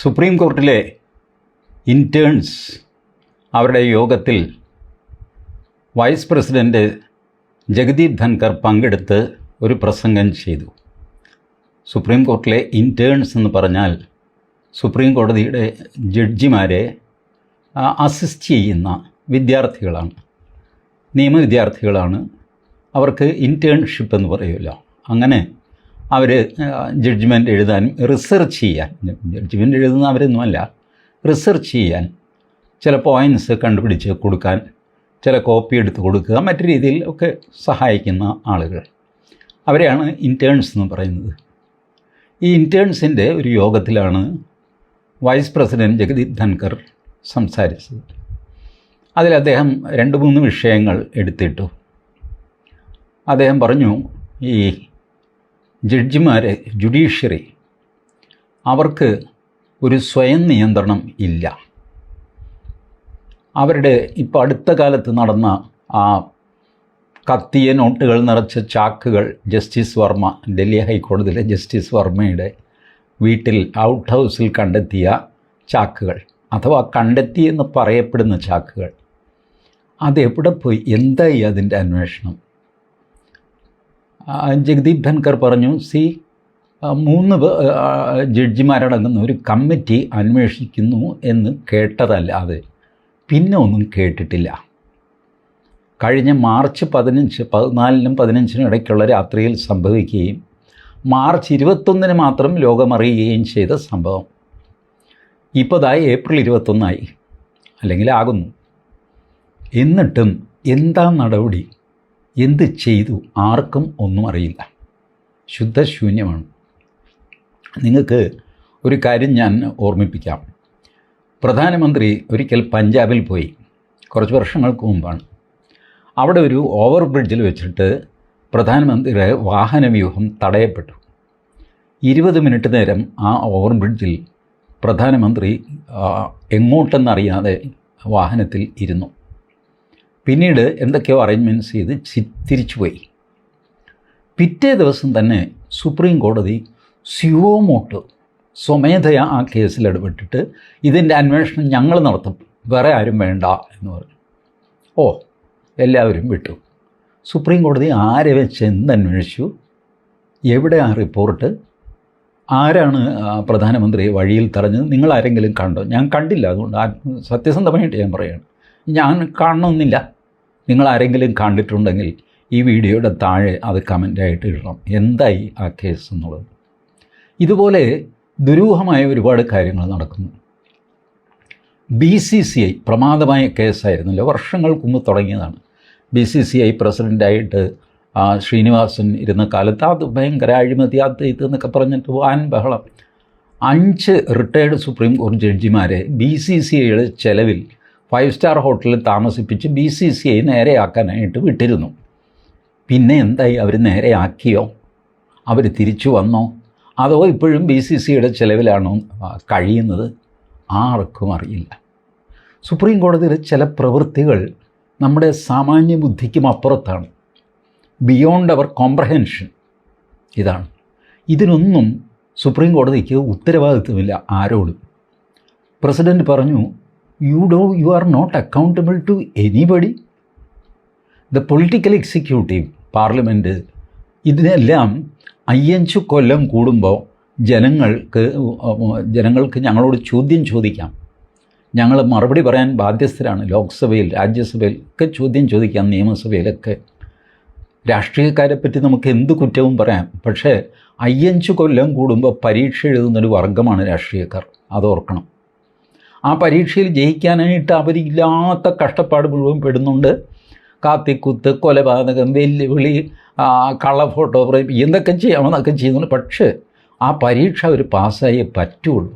Supreme കോർട്ടിലെ interns അവരുടെ യോഗത്തിൽ vice president Jagdeep Dhankhar പങ്കെടുത്ത് ഒരു പ്രസംഗം ചെയ്തു. സുപ്രീം കോർട്ടിലെ ഇന്റേൺസ് എന്ന് പറഞ്ഞാൽ സുപ്രീം കോടതിയുടെ ജഡ്ജിമാരെ അസിസ്റ്റ് ചെയ്യുന്ന വിദ്യാർത്ഥികളാണ്. നിയമവിദ്യാർത്ഥികളാണ്. അവർക്ക് ഇന്റേൺഷിപ്പ് എന്ന് പറയുമല്ലോ അങ്ങനെ അവർ ജഡ്ജ്മെന്റ് എഴുതാനും റിസർച്ച് ചെയ്യാൻ. ജഡ്ജ്മെന്റ് എഴുതുന്ന അവരൊന്നുമല്ല റിസർച്ച് ചെയ്യാൻ ചില പോയിന്റ്സ് കണ്ടുപിടിച്ച് കൊടുക്കാൻ ചില കോപ്പി എടുത്ത് കൊടുക്കുക മറ്റു രീതിയിൽ ഒക്കെ സഹായിക്കുന്ന ആളുകൾ. അവരെയാണ് ഇന്റേൺസ് എന്ന് പറയുന്നത്. ഈ ഇന്റേൺസിന്റെ ഒരു യോഗത്തിലാണ് വൈസ് പ്രസിഡന്റ് ജഗദീപ് ധൻകർ സംസാരിച്ചത്. അതിൽ അദ്ദേഹം രണ്ട് മൂന്ന് വിഷയങ്ങൾ എടുത്തിട്ടു. അദ്ദേഹം പറഞ്ഞു ഈ ജഡ്ജിമാരെ ജുഡീഷ്യറി അവർക്ക് ഒരു സ്വയം നിയന്ത്രണം ഇല്ല. അവരുടെ ഇപ്പോൾ അടുത്ത കാലത്ത് നടന്ന ആ കത്തിയ നോട്ടുകൾ നിറച്ച ചാക്കുകൾ ജസ്റ്റിസ് വർമ്മ ഡൽഹി ഹൈക്കോടതിയിലെ ജസ്റ്റിസ് വർമ്മയുടെ വീട്ടിൽ ഔട്ട് ഹൗസിൽ കണ്ടെത്തിയ ചാക്കുകൾ അഥവാ കണ്ടെത്തി എന്ന് പറയപ്പെടുന്ന ചാക്കുകൾ. അതെവിടെ പോയി? എന്തായി അതിന്റെ അന്വേഷണം? ജഗദീപ് ധൻകർ പറഞ്ഞു സി മൂന്ന് ജഡ്ജിമാരടങ്ങുന്ന ഒരു കമ്മിറ്റി അന്വേഷിക്കുന്നു എന്ന് കേട്ടതല്ലാതെ പിന്നെ ഒന്നും കേട്ടിട്ടില്ല. കഴിഞ്ഞ മാർച്ച് പതിനഞ്ച് പതിനാലിനും പതിനഞ്ചിനും ഇടയ്ക്കുള്ള രാത്രിയിൽ സംഭവിക്കുകയും മാർച്ച് ഇരുപത്തൊന്നിന് മാത്രം ലോകമറിയുകയും ചെയ്ത സംഭവം. ഇപ്പോൾ ദാ ഏപ്രിൽ ഇരുപത്തൊന്നായി. അല്ലെങ്കിൽ ആകുന്നു. എന്നിട്ടും എന്താ നടപടി? എന്ത് ചെയ്തു? ആർക്കും ഒന്നും അറിയില്ല. ശുദ്ധശൂന്യമാണ്. നിങ്ങൾക്ക് ഒരു കാര്യം ഞാൻ ഓർമ്മിപ്പിക്കാം. പ്രധാനമന്ത്രി ഒരിക്കൽ പഞ്ചാബിൽ പോയി. കുറച്ച് വർഷങ്ങൾക്ക് മുമ്പാണ്. അവിടെ ഒരു ഓവർ ബ്രിഡ്ജിൽ വെച്ചിട്ട് പ്രധാനമന്ത്രിയുടെ വാഹനവ്യൂഹം തടയപ്പെട്ടു. ഇരുപത് മിനിറ്റ് നേരം ആ ഓവർ ബ്രിഡ്ജിൽ പ്രധാനമന്ത്രി എങ്ങോട്ടെന്നറിയാതെ വാഹനത്തിൽ ഇരുന്നു. പിന്നീട് എന്തൊക്കെയോ അറേഞ്ച്മെന്റ്സ് ചെയ്ത് തിരിച്ചു തിരിച്ചുപോയി. പിറ്റേ ദിവസം തന്നെ സുപ്രീം കോടതി സ്യുവോമോട്ടോ സ്വമേധയാ ആ കേസിൽ ഇടപെട്ടിട്ട് ഇതിന്റെ അന്വേഷണം ഞങ്ങൾ നടത്തും. വേറെ ആരും വേണ്ട എന്ന് പറഞ്ഞു. ഓ എല്ലാവരും വിട്ടു. സുപ്രീം കോടതി ആരെ വെച്ച് എന്തന്വേഷിച്ചു? എവിടെ ആ റിപ്പോർട്ട്? ആരാണ് പ്രധാനമന്ത്രി വഴിയിൽ തടഞ്ഞത്? നിങ്ങൾ ആരെങ്കിലും കണ്ടോ? ഞാൻ കണ്ടില്ല. അതുകൊണ്ട് സത്യസന്ധമായിട്ട് ഞാൻ പറയുകയാണ് ഞാൻ കാണണമെന്നില്ല. നിങ്ങൾ ആരെങ്കിലും കണ്ടിട്ടുണ്ടെങ്കിൽ ഈ വീഡിയോയുടെ താഴെ അത് കമന്റായിട്ട് ഇടണം. എന്തായി ആ കേസ് എന്നുള്ളത്? ഇതുപോലെ ദുരൂഹമായ ഒരുപാട് കാര്യങ്ങൾ നടക്കുന്നു. ബി സി സി ഐ പ്രമാദമായ കേസായിരുന്നല്ലോ വർഷങ്ങൾക്ക് മുമ്പ് തുടങ്ങിയതാണ്. ബി സി സി ഐ പ്രസിഡന്റായിട്ട് ശ്രീനിവാസൻ ഇരുന്ന കാലത്ത് അത് ഭയങ്കര അഴിമതി അത് ഇത് എന്നൊക്കെ പറഞ്ഞിട്ട് വാൻ ബഹളം. അഞ്ച് റിട്ടയേർഡ് സുപ്രീം കോടതി ജഡ്ജിമാരെ ബി സി സി ഐയുടെ ചെലവിൽ ഫൈവ് സ്റ്റാർ ഹോട്ടലിൽ താമസിപ്പിച്ച് ബി സി സി ഐ നേരെയാക്കാനായിട്ട് വിട്ടിരുന്നു. പിന്നെ എന്തായി? അവർ നേരെയാക്കിയോ? അവർ തിരിച്ചു വന്നോ? അതോ ഇപ്പോഴും ബി സി സിയുടെ ചിലവിലാണോ കഴിയുന്നത്? ആർക്കും അറിയില്ല. സുപ്രീം കോടതിയിലെ ചില പ്രവൃത്തികൾ നമ്മുടെ സാമാന്യ ബുദ്ധിക്കും അപ്പുറത്താണ്. ബിയോണ്ട് അവർ കോംപ്രഹെൻഷൻ ഇതാണ്. ഇതിനൊന്നും സുപ്രീം കോടതിക്ക് ഉത്തരവാദിത്വമില്ല ആരോടും. പ്രസിഡന്റ് പറഞ്ഞു you do you are not accountable to anybody the political executive parliament ഇതിനെല്ലാം അയ്യഞ്ചു കൊല്ലം കൂടുമ്പോൾ ജനങ്ങൾക്ക് ജനങ്ങൾക്ക് ഞങ്ങളോട് ചോദ്യം ചോദിക്കാം. ഞങ്ങൾ മറുപടി പറയാൻ ബാധ്യസ്ഥരാണ്. ലോക്സഭയിൽ രാജ്യസഭയിൽ ഒക്കെ ചോദ്യം ചോദിക്കാം നിയമസഭയിലൊക്കെ. രാഷ്ട്രീയക്കാരെ പറ്റി നമുക്ക് എന്ത് കുറ്റവും പറയാം? പക്ഷേ അയ്യഞ്ച് കൊല്ലം കൂടുമ്പോൾ പരീക്ഷ എഴുതുന്നൊരു വർഗമാണ് രാഷ്ട്രീയക്കാർ. അതോർക്കണം. ആ പരീക്ഷയിൽ ജയിക്കാനായിട്ട് അവരില്ലാത്ത കഷ്ടപ്പാട് മുഴുവൻ പെടുന്നുണ്ട്. കാത്തിക്കുത്ത് കൊലപാതകം വെല്ലുവിളി കള്ള ഫോട്ടോ എന്തൊക്കെ ചെയ്യാമെന്നൊക്കെ ചെയ്യുന്നുണ്ട്. പക്ഷേ ആ പരീക്ഷ അവർ പാസ്സായി പറ്റുള്ളൂ.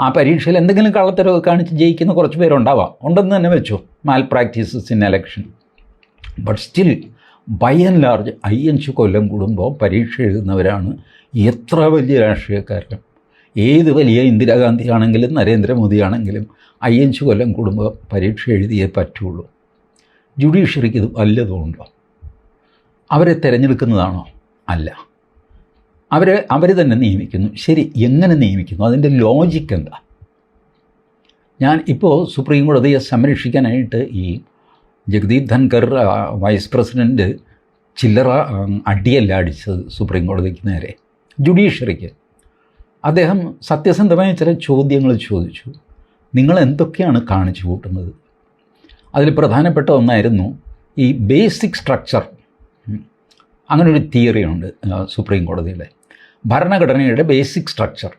ആ പരീക്ഷയിൽ എന്തെങ്കിലും കള്ളത്തരമൊക്കെ കാണിച്ച് ജയിക്കുന്ന കുറച്ച് പേരുണ്ടാവാം. ഉണ്ടെന്ന് തന്നെ വെച്ചു malpractices in election but still by and large അയ്യഞ്ച് കൊല്ലം കൂടുമ്പോൾ പരീക്ഷ എഴുതുന്നവരാണ് എത്ര വലിയ രാഷ്ട്രീയക്കാരും ഏത് വലിയ ഇന്ദിരാഗാന്ധി ആണെങ്കിലും നരേന്ദ്രമോദി ആണെങ്കിലും അയ്യഞ്ച് കൊല്ലം കുടുംബം പരീക്ഷ എഴുതിയേ പറ്റുള്ളൂ. ജുഡീഷ്യറിക്ക് ഇത് വല്ലതുമുണ്ടോ? അവരെ തിരഞ്ഞെടുക്കുന്നതാണോ? അല്ല. അവരെ അവർ തന്നെ നിയമിക്കുന്നു. ശരി എങ്ങനെ നിയമിക്കുന്നു? അതിന്റെ ലോജിക്ക് എന്താ? ഞാൻ ഇപ്പോൾ സുപ്രീം കോടതിയെ സംരക്ഷിക്കാനായിട്ട് ഈ ജഗദീപ് ധൻകർ വൈസ് പ്രസിഡന്റ് ചില്ലറ അടിയല്ല അടിച്ചത് സുപ്രീം കോടതിക്ക് നേരെ. ജുഡീഷ്യറിക്ക്. അദ്ദേഹം സത്യസന്ധമായ ചില ചോദ്യങ്ങൾ ചോദിച്ചു. നിങ്ങൾ എന്തൊക്കെയാണ് കാണിച്ചു കൂട്ടുന്നത്? അതിൽ പ്രധാനപ്പെട്ട ഒന്നായിരുന്നു ഈ ബേസിക് സ്ട്രക്ചർ. അങ്ങനൊരു തിയറിയുണ്ട് സുപ്രീം കോടതിയുടെ. ഭരണഘടനയുടെ ബേസിക് സ്ട്രക്ചർ.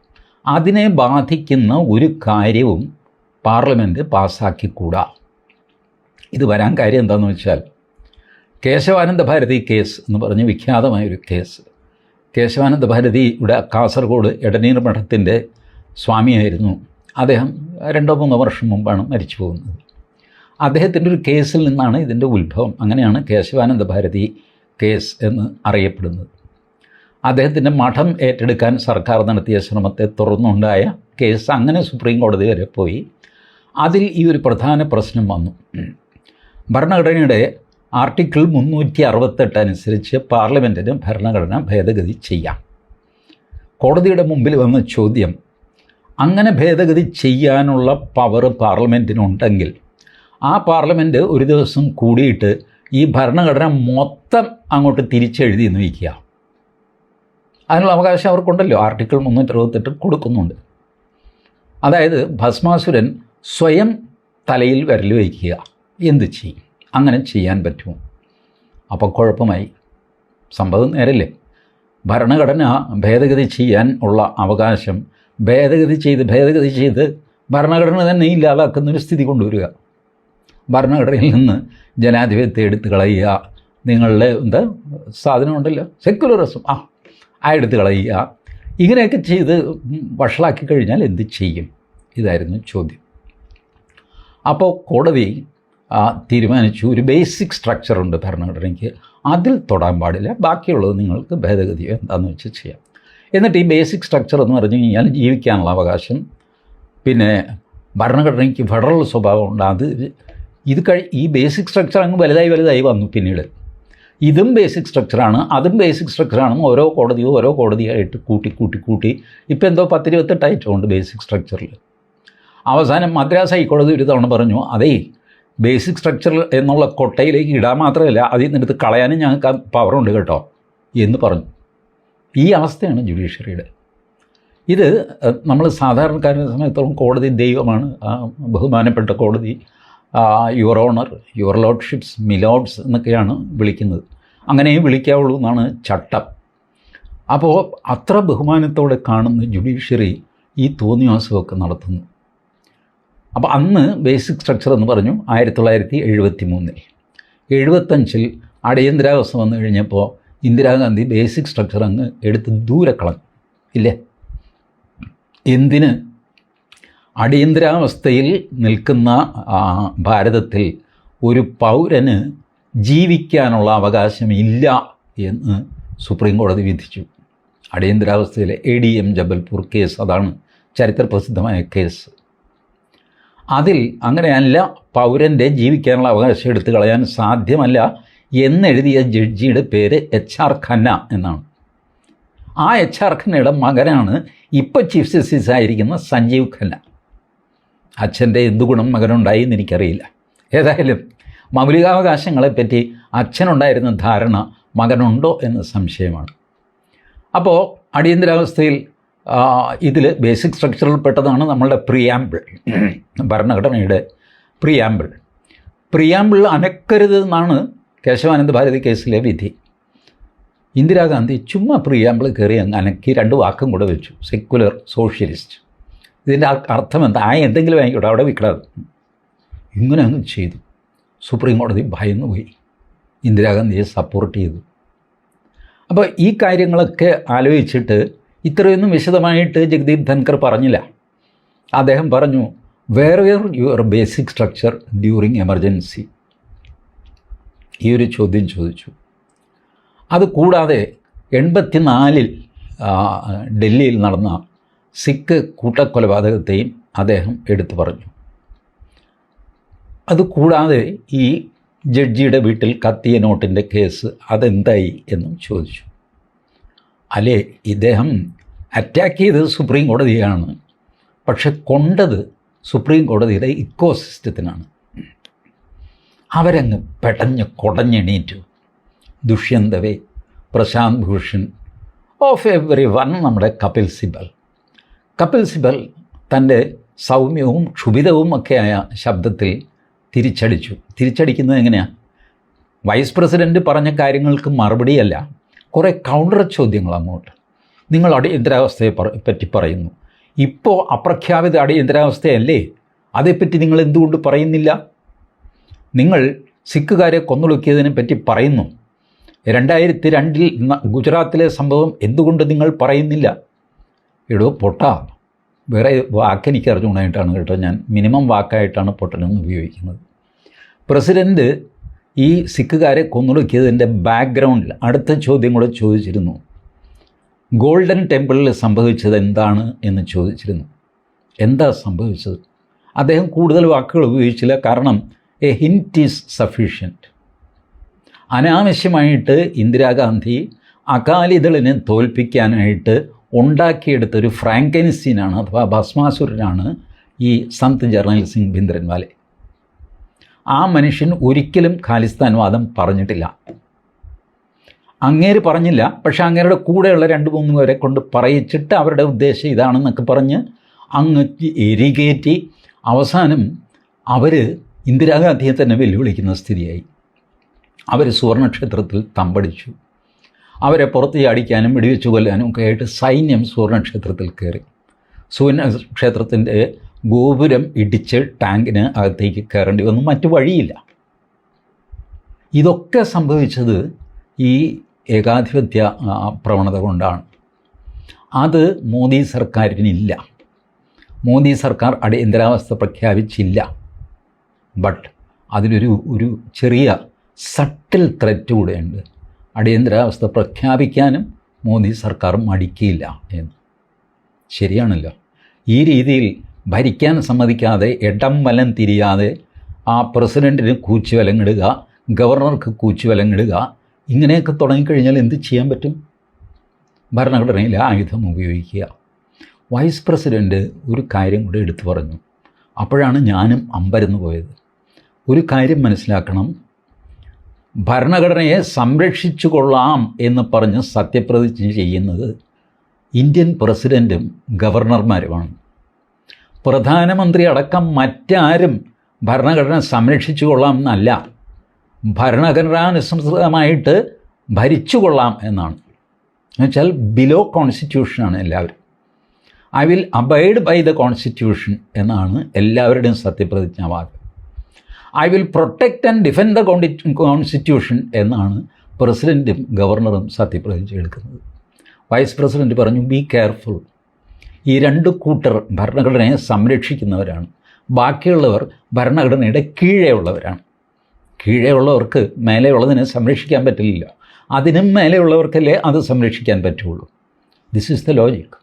അതിനെ ബാധിക്കുന്ന ഒരു കാര്യവും പാർലമെന്റ് പാസ്സാക്കിക്കൂടാ. ഇത് വരാൻ കാര്യം എന്താണെന്ന് വെച്ചാൽ കേശവാനന്ദ ഭാരതി കേസ് എന്ന് പറഞ്ഞ് വിഖ്യാതമായൊരു കേസ്. കേശവാനന്ദ ഭാരതിയുടെ കാസർഗോഡ് എടനീർ മഠത്തിന്റെ സ്വാമിയായിരുന്നു. അദ്ദേഹം രണ്ടോ മൂന്നോ വർഷം മുമ്പാണ് മരിച്ചു പോകുന്നത്. അദ്ദേഹത്തിന്റെ ഒരു കേസിൽ നിന്നാണ് ഇതിന്റെ ഉത്ഭവം. അങ്ങനെയാണ് കേശവാനന്ദ ഭാരതി കേസ് എന്ന് അറിയപ്പെടുന്നത്. അദ്ദേഹത്തിന്റെ മഠം ഏറ്റെടുക്കാൻ സർക്കാർ നടത്തിയ ശ്രമത്തെ തുടർന്നുണ്ടായ കേസ് അങ്ങനെ സുപ്രീം കോടതി വരെ പോയി. അതിൽ ഈ ഒരു പ്രധാന പ്രശ്നം വന്നു. ഭരണഘടനയുടെ ആർട്ടിക്കിൾ മുന്നൂറ്റി അറുപത്തെട്ട് അനുസരിച്ച് പാർലമെന്റിന് ഭരണഘടന ഭേദഗതി ചെയ്യാം. കോടതിയുടെ മുമ്പിൽ വന്ന ചോദ്യം അങ്ങനെ ഭേദഗതി ചെയ്യാനുള്ള പവർ പാർലമെന്റിനുണ്ടെങ്കിൽ ആ പാർലമെന്റ് ഒരു ദിവസം കൂടിയിട്ട് ഈ ഭരണഘടന മൊത്തം അങ്ങോട്ട് തിരിച്ചെഴുതി എന്ന് വയ്ക്കുക. അതിനുള്ള അവകാശം അവർക്കുണ്ടല്ലോ. ആർട്ടിക്കിൾ മുന്നൂറ്റി അറുപത്തെട്ട് കൊടുക്കുന്നുണ്ട്. അതായത് ഭസ്മാസുരൻ സ്വയം തലയിൽ വിരൽ വയ്ക്കുക. എന്ത് ചെയ്യും? അങ്ങനെ ചെയ്യാൻ പറ്റുമോ? അപ്പോൾ കുഴപ്പമായി. സംഭവം നേരല്ലേ? ഭരണഘടന ഭേദഗതി ചെയ്യാൻ ഉള്ള അവകാശം ഭേദഗതി ചെയ്ത് ഭേദഗതി ചെയ്ത് ഭരണഘടന തന്നെ ഇല്ലാതാക്കുന്ന ഒരു സ്ഥിതി കൊണ്ടുവരിക. ഭരണഘടനയിൽ നിന്ന് ജനാധിപത്യത്തെ എടുത്ത് കളയുക. നിങ്ങളുടെ എന്താ സാധനമുണ്ടല്ലോ സെക്യുലറിസം ആ ആ എടുത്ത് കളയുക. ഇങ്ങനെയൊക്കെ ചെയ്ത് വഷളാക്കി കഴിഞ്ഞാൽ എന്ത് ചെയ്യും? ഇതായിരുന്നു ചോദ്യം. അപ്പോൾ കോടതി തീരുമാനിച്ചു. ഒരു ബേസിക് സ്ട്രക്ചർ ഉണ്ട് ഭരണഘടനയ്ക്ക്. അതിൽ തൊടാൻ പാടില്ല. ബാക്കിയുള്ളത് നിങ്ങൾക്ക് ഭേദഗതി എന്താണെന്ന് വെച്ച് ചെയ്യാം. എന്നിട്ട് ഈ ബേസിക് സ്ട്രക്ചർ എന്ന് പറഞ്ഞു കഴിഞ്ഞാൽ ജീവിക്കാനുള്ള അവകാശം പിന്നെ ഭരണഘടനയ്ക്ക് ഫെഡറൽ സ്വഭാവം ഉണ്ട്. അത് ഇത് കഴി ഈ ബേസിക് സ്ട്രക്ചർ അങ്ങ് വലുതായി വലുതായി വന്നു പിന്നീട്. ഇതും ബേസിക് സ്ട്രക്ചറാണ് അതും ബേസിക് സ്ട്രക്ചറാണെന്ന് ഓരോ കോടതിയും ഓരോ കോടതിയായിട്ട് കൂട്ടി കൂട്ടി കൂട്ടി. ഇപ്പോൾ എന്തോ പത്തിരുപത്തെട്ടായിട്ടുണ്ട് ബേസിക് സ്ട്രക്ചറിൽ അവസാനം മദ്രാസ് ഹൈക്കോടതി ഒരു തവണ പറഞ്ഞു അതേ ബേസിക് സ്ട്രക്ചർ എന്നുള്ള കൊട്ടയിലേക്ക് ഇടാൻ മാത്രമല്ല അതിൽ നിന്നെടുത്ത് കളയാനും ഞങ്ങൾക്ക് പവറുണ്ട് കേട്ടോ എന്ന് പറഞ്ഞു. ഈ അവസ്ഥയാണ് ജുഡീഷ്യറിയുടെ ഇത് നമ്മൾ സാധാരണക്കാരനെ സമയത്തോളം കോടതി ദൈവമാണ്. ബഹുമാനപ്പെട്ട കോടതി your honour your lordships milords എന്നൊക്കെയാണ് വിളിക്കുന്നത്. അങ്ങനെയും വിളിക്കാവുള്ളൂ എന്നാണ് ചട്ടം. അപ്പോൾ അത്ര ബഹുമാനത്തോടെ കാണുന്ന ജുഡീഷ്യറി ഈ തോന്നിവാസമൊക്കെ നടത്തുന്നു. അപ്പോൾ അന്ന് ബേസിക് സ്ട്രക്ചർ എന്ന് പറഞ്ഞു ആയിരത്തി തൊള്ളായിരത്തി എഴുപത്തി മൂന്നിൽ എഴുപത്തഞ്ചിൽ അടിയന്തരാവസ്ഥ വന്നു കഴിഞ്ഞപ്പോൾ ഇന്ദിരാഗാന്ധി ബേസിക് സ്ട്രക്ചർ അങ്ങ് എടുത്ത് ദൂരെ കളഞ്ഞു. ഇല്ലേ? എന്തിന്? അടിയന്തരാവസ്ഥയിൽ നിൽക്കുന്ന ഭാരതത്തിൽ ഒരു പൗരന് ജീവിക്കാനുള്ള അവകാശമില്ല എന്ന് സുപ്രീം കോടതി വിധിച്ചു. അടിയന്തരാവസ്ഥയിലെ A D M Jabalpur case അതാണ് ചരിത്രപ്രസിദ്ധമായ കേസ്. അതിൽ അങ്ങനെയല്ല പൗരന്റെ ജീവിക്കാനുള്ള അവകാശം എടുത്തു കളയാൻ സാധ്യമല്ല എന്നെഴുതിയ ജഡ്ജിയുടെ പേര് എച്ച് ആർ ഖന്ന എന്നാണ്. ആ എച്ച് ആർ ഖന്നയുടെ മകനാണ് ഇപ്പോൾ ചീഫ് ജസ്റ്റിസ് ആയിരിക്കുന്ന സഞ്ജീവ് ഖന്ന. അച്ഛന്റെ എന്തു ഗുണം മകനുണ്ടായി എന്ന് എനിക്കറിയില്ല. ഏതായാലും മൗലികാവകാശങ്ങളെപ്പറ്റി അച്ഛനുണ്ടായിരുന്ന ധാരണ മകനുണ്ടോ എന്ന് സംശയമാണ്. അപ്പോൾ അടിയന്തരാവസ്ഥയിൽ ഇതിൽ ബേസിക് സ്ട്രക്ചറിൽ പെട്ടതാണ് നമ്മളുടെ പ്രിയാമ്പിൾ. ഭരണഘടനയുടെ പ്രിയാമ്പിൾ. പ്രിയാമ്പിൾ അനക്കരുത് എന്നാണ് കേശവാനന്ദ ഭാരതി കേസിലെ വിധി. ഇന്ദിരാഗാന്ധി ചുമ്മാ പ്രിയാമ്പിൾ കയറി അങ്ങ് അനക്കി രണ്ട് വാക്കും കൂടെ വെച്ചു. Secular socialist. ഇതിന്റെ അർത്ഥം എന്താ? ആ എന്തെങ്കിലും ആയിക്കോട്ടെ അവിടെ വിൽക്കണത്. ഇങ്ങനെ അങ്ങ് ചെയ്തു. സുപ്രീം കോടതി ഭയന്നു പോയി. ഇന്ദിരാഗാന്ധിയെ സപ്പോർട്ട് ചെയ്തു. അപ്പോൾ ഈ കാര്യങ്ങളൊക്കെ ആലോചിച്ചിട്ട് ഇത്രയൊന്നും വിശദമായിട്ട് ജഗദീപ് ധൻകർ പറഞ്ഞില്ല. അദ്ദേഹം പറഞ്ഞു where where your basic structure during emergency ഈ ഒരു ചോദ്യം ചോദിച്ചു. അത് കൂടാതെ എൺപത്തിനാലിൽ ഡൽഹിയിൽ നടന്ന സിഖ് കൂട്ടക്കൊലപാതകത്തെയും അദ്ദേഹം എടുത്തു പറഞ്ഞു. അതുകൂടാതെ ഈ ജഡ്ജിയുടെ വീട്ടിൽ കത്തിയ നോട്ടിന്റെ കേസ് അതെന്തായി എന്നും ചോദിച്ചു. അല്ലേ ഇദ്ദേഹം അറ്റാക്ക് ചെയ്തത് സുപ്രീം കോടതിയാണ്. പക്ഷെ കൊണ്ടത് സുപ്രീം കോടതിയുടെ ഇക്കോ സിസ്റ്റത്തിനാണ് അവരങ്ങ് പെടഞ്ഞ് കുടഞ്ഞെണീറ്റു. ദുഷ്യന്തവേ Prashant Bhushan of every one നമ്മുടെ കപിൽ സിബൽ. കപിൽ സിബൽ തന്റെ സൗമ്യവും ക്ഷുഭിതവും ഒക്കെയായ ശബ്ദത്തിൽ തിരിച്ചടിച്ചു. തിരിച്ചടിക്കുന്നത് എങ്ങനെയാണ് വൈസ് പ്രസിഡന്റ് പറഞ്ഞ കാര്യങ്ങൾക്ക് മറുപടിയല്ല. കുറേ കൗണ്ടർ ചോദ്യങ്ങൾ അങ്ങോട്ട്. നിങ്ങൾ അടിയന്തരാവസ്ഥയെ പറ പറ്റി പറയുന്നു. ഇപ്പോൾ അപ്രഖ്യാപിത അടിയന്തരാവസ്ഥയല്ലേ അതേപ്പറ്റി നിങ്ങൾ എന്തുകൊണ്ട് പറയുന്നില്ല? നിങ്ങൾ സിഖുകാരെ കൊന്നൊടുക്കിയതിനെ പറ്റി പറയുന്നു. രണ്ടായിരത്തി രണ്ടിൽ ഗുജറാത്തിലെ സംഭവം എന്തുകൊണ്ട് നിങ്ങൾ പറയുന്നില്ല? എടോ പൊട്ട. വേറെ വാക്കെനിക്ക് അറിഞ്ഞുകൊണ്ടായിട്ടാണ് കേട്ടോ ഞാൻ. മിനിമം വാക്കായിട്ടാണ് പൊട്ടനെന്ന് ഉപയോഗിക്കുന്നത്. പ്രസിഡന്റ് ഈ സിഖുകാരെ കൊന്നൊടുക്കിയതിന്റെ ബാക്ക്ഗ്രൗണ്ടിൽ അടുത്ത ചോദ്യം കൂടെ ചോദിച്ചിരുന്നു. ഗോൾഡൻ ടെമ്പിളിൽ സംഭവിച്ചത് എന്താണ് എന്ന് ചോദിച്ചിരുന്നു. എന്താ സംഭവിച്ചത്? അദ്ദേഹം കൂടുതൽ വാക്കുകൾ ഉപയോഗിച്ചില്ല കാരണം എ ഹിന്റ് ഈസ് സഫീഷ്യന്റ് അനാവശ്യമായിട്ട് ഇന്ദിരാഗാന്ധി അകാലിദളിനെ തോൽപ്പിക്കാനായിട്ട് ഉണ്ടാക്കിയെടുത്തൊരു ഫ്രാങ്കൻസീനാണ് അഥവാ ഭസ്മാസുരനാണ് ഈ സന്ത് ജർണൽ സിംഗ് ഭിന്ദ്രൻവാലെ ആ മനുഷ്യൻ ഒരിക്കലും ഖാലിസ്ഥാൻ വാദം പറഞ്ഞിട്ടില്ല. അങ്ങേര് പറഞ്ഞില്ല പക്ഷെ അങ്ങേരുടെ കൂടെയുള്ള രണ്ട് മൂന്ന് പേരെ കൊണ്ട് പറയിച്ചിട്ട് അവരുടെ ഉദ്ദേശം ഇതാണെന്നൊക്കെ പറഞ്ഞ് അങ്ങ് എരികേറ്റി അവസാനം അവർ ഇന്ദിരാഗാന്ധിയെ തന്നെ വെല്ലുവിളിക്കുന്ന സ്ഥിതിയായി. അവർ സുവർണക്ഷേത്രത്തിൽ തമ്പടിച്ചു. അവരെ പുറത്ത് ചാടിക്കാനും വെടിവെച്ച് കൊല്ലാനും ഒക്കെ ആയിട്ട് സൈന്യം സുവർണക്ഷേത്രത്തിൽ കയറി. സുവർണ ക്ഷേത്രത്തിന്റെ ഗോപുരം ഇടിച്ച് ടാങ്കിന് അകത്തേക്ക് കയറേണ്ടി വന്നു. മറ്റു വഴിയില്ല. ഇതൊക്കെ സംഭവിച്ചത് ഈ ഏകാധിപത്യ പ്രവണത കൊണ്ടാണ്. അത് മോദി സർക്കാരിനില്ല. മോദി സർക്കാർ അടിയന്തരാവസ്ഥ പ്രഖ്യാപിച്ചില്ല. ബട്ട് അതിലൊരു ഒരു ചെറിയ സട്ടിൽ ത്രെറ്റ് കൂടെയുണ്ട്. അടിയന്തരാവസ്ഥ പ്രഖ്യാപിക്കാനും മോദി സർക്കാർ മടിക്കില്ല എന്ന്. ശരിയാണല്ലോ. ഈ രീതിയിൽ ഭരിക്കാൻ സമ്മതിക്കാതെ ഇടം വലം തിരിയാതെ ആ പ്രസിഡന്റിന് കൂച്ചുവലങ്ങിടുക ഗവർണർക്ക് കൂച്ചുവലങ്ങിടുക ഇങ്ങനെയൊക്കെ തുടങ്ങിക്കഴിഞ്ഞാൽ എന്ത് ചെയ്യാൻ പറ്റും? ഭരണഘടനയിലെ ആയുധം ഉപയോഗിക്കുക. വൈസ് പ്രസിഡന്റ് ഒരു കാര്യം കൂടെ എടുത്തു പറഞ്ഞു. അപ്പോഴാണ് ഞാനും അമ്പരന്ന് പോയത്. ഒരു കാര്യം മനസ്സിലാക്കണം. ഭരണഘടനയെ സംരക്ഷിച്ചു കൊള്ളാം എന്ന് പറഞ്ഞ് സത്യപ്രതിജ്ഞ ചെയ്യുന്നത് ഇന്ത്യൻ പ്രസിഡന്റും ഗവർണർമാരുമാണ്. പ്രധാനമന്ത്രി അടക്കം മറ്റാരും ഭരണഘടന സംരക്ഷിച്ചു കൊള്ളാം എന്നല്ല. ഭരണഘടനാനുസൃതമായിട്ട് ഭരിച്ചു കൊള്ളാം എന്നാണ്. എന്നുവെച്ചാൽ ബിലോ കോൺസ്റ്റിറ്റ്യൂഷനാണ് എല്ലാവരും. I will abide by the constitution എന്നാണ് എല്ലാവരുടെയും സത്യപ്രതിജ്ഞാവാദം. I will protect and defend the constitution എന്നാണ് പ്രസിഡന്റും ഗവർണറും സത്യപ്രതിജ്ഞ എടുക്കുന്നത്. വൈസ് പ്രസിഡന്റ് പറഞ്ഞു ബി കെയർഫുൾ ഈ രണ്ട് കൂട്ടർ ഭരണഘടനയെ സംരക്ഷിക്കുന്നവരാണ്. ബാക്കിയുള്ളവർ ഭരണഘടനയുടെ കീഴേ ഉള്ളവരാണ് കീഴേ ഉള്ളവർക്ക് മേലെയുള്ളതിനെ സംരക്ഷിക്കാൻ പറ്റില്ല. അതിനും മേലെയുള്ളവർക്കല്ലേ അത് സംരക്ഷിക്കാൻ പറ്റുള്ളൂ. This is the logic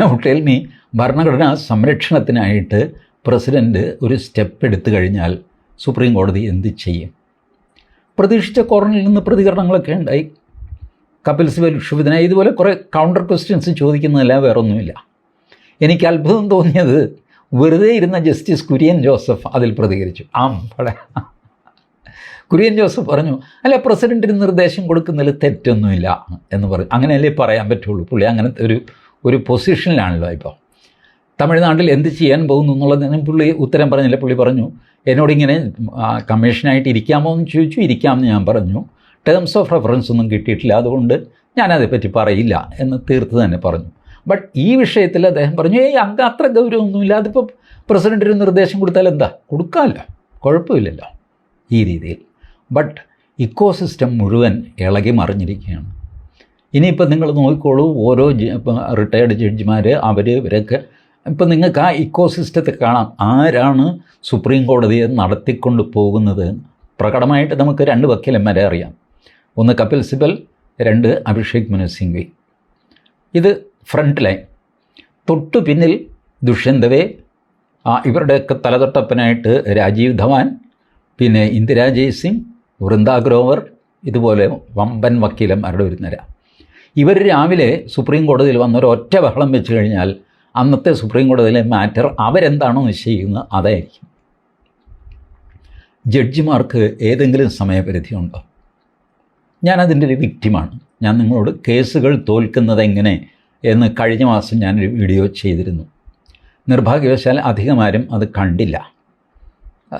now tell me ഭരണഘടനാ സംരക്ഷണത്തിനായിട്ട് പ്രസിഡന്റ് ഒരു സ്റ്റെപ്പ് എടുത്തു കഴിഞ്ഞാൽ സുപ്രീം കോടതി എന്ത് ചെയ്യും? പ്രതീക്ഷിച്ച കോർണറിൽ നിന്ന് പ്രതികരണങ്ങളൊക്കെ ഉണ്ടായി. കപിൽ സിബൽ ക്ഷുഭിതനായി. ഇതുപോലെ കുറേ കൗണ്ടർ ക്വസ്റ്റ്യൻസ് ചോദിക്കുന്നതല്ല വേറൊന്നുമില്ല. എനിക്ക് അത്ഭുതം തോന്നിയത് വെറുതെ ഇരുന്ന ജസ്റ്റിസ് കുര്യൻ ജോസഫ് അതിൽ പ്രതികരിച്ചു. ആം പട കുര്യൻ ജോസഫ് പറഞ്ഞു അല്ല പ്രസിഡന്റിന് നിർദ്ദേശം കൊടുക്കുന്നതിൽ തെറ്റൊന്നുമില്ല എന്ന് പറഞ്ഞു അങ്ങനെയല്ലേ പറയാൻ പറ്റുള്ളൂ. പുള്ളി അങ്ങനത്തെ ഒരു ഒരു പൊസിഷനിലാണല്ലോ ഇപ്പോൾ തമിഴ്നാട്ടിൽ എന്ത് ചെയ്യാൻ പോകുന്നു എന്നുള്ളതിന് പുള്ളി ഉത്തരം പറഞ്ഞില്ല. പുള്ളി പറഞ്ഞു എന്നോടിങ്ങനെ കമ്മീഷനായിട്ട് ഇരിക്കാമോ? എന്ന് ചോദിച്ചു. ഇരിക്കാമെന്ന് ഞാൻ പറഞ്ഞു. ടേംസ് ഓഫ് റെഫറൻസ് ഒന്നും കിട്ടിയിട്ടില്ല. അതുകൊണ്ട് ഞാനതേപ്പറ്റി പറയില്ല എന്ന് തീർത്ത് തന്നെ പറഞ്ഞു. ബട്ട് ഈ വിഷയത്തിൽ അദ്ദേഹം പറഞ്ഞു ഏയ് അങ്ങ് അത്ര ഗൗരവമൊന്നുമില്ല. അതിപ്പോൾ പ്രസിഡന്റിന് നിർദ്ദേശം കൊടുത്താൽ എന്താ? കൊടുക്കാമല്ലോ. കുഴപ്പമില്ലല്ലോ. ഈ രീതിയിൽ. ബട്ട് ഇക്കോസിസ്റ്റം മുഴുവൻ ഇളകി മറിഞ്ഞിരിക്കുകയാണ്. ഇനിയിപ്പോൾ നിങ്ങൾ നോക്കിക്കോളൂ ഓരോ റിട്ടയേർഡ് ജഡ്ജിമാർ അവർ ഇവരൊക്കെ ഇപ്പം നിങ്ങൾക്ക് ആ ഇക്കോസിസ്റ്റത്തെ കാണാം. ആരാണ് സുപ്രീം കോടതിയെ നടത്തിക്കൊണ്ട് പോകുന്നത്? പ്രകടമായിട്ട് നമുക്ക് രണ്ട് വക്കീലന്മാരെ അറിയാം. ഒന്ന് കപിൽ സിബൽ രണ്ട് അഭിഷേക് മനു സിംഗ്വി ഇത് ഫ്രണ്ട് ലൈൻ തൊട്ടു പിന്നിൽ ദുഷ്യന്തവേ ഇവരുടെയൊക്കെ തലതൊട്ടപ്പനായിട്ട് രാജീവ് ധവാൻ പിന്നെ ഇന്ദിരാ ജയ്സിംഗ് വൃന്ദ ഗ്രോവർ ഇതുപോലെ വമ്പൻ വക്കീലന്മാരുടെ ഒരു നിര ഇവർ രാവിലെ സുപ്രീം കോടതിയിൽ വന്ന ഒരു ഒറ്റ ബഹളം വെച്ച് കഴിഞ്ഞാൽ അന്നത്തെ സുപ്രീം കോടതിയിലെ മാറ്റർ അവരെന്താണോ നിശ്ചയിക്കുന്നത് അതായിരിക്കും. ജഡ്ജിമാർക്ക് ഏതെങ്കിലും സമയപരിധി ഉണ്ടോ ഞാനതിന്റെ ഒരു വിക്റ്റിമാണ് ഞാൻ നിങ്ങളോട് കേസുകൾ തോൽക്കുന്നത് എങ്ങനെ എന്ന് കഴിഞ്ഞ മാസം ഞാനൊരു വീഡിയോ ചെയ്തിരുന്നു. നിർഭാഗ്യവശാൽ അധികമാരും അത് കണ്ടില്ല.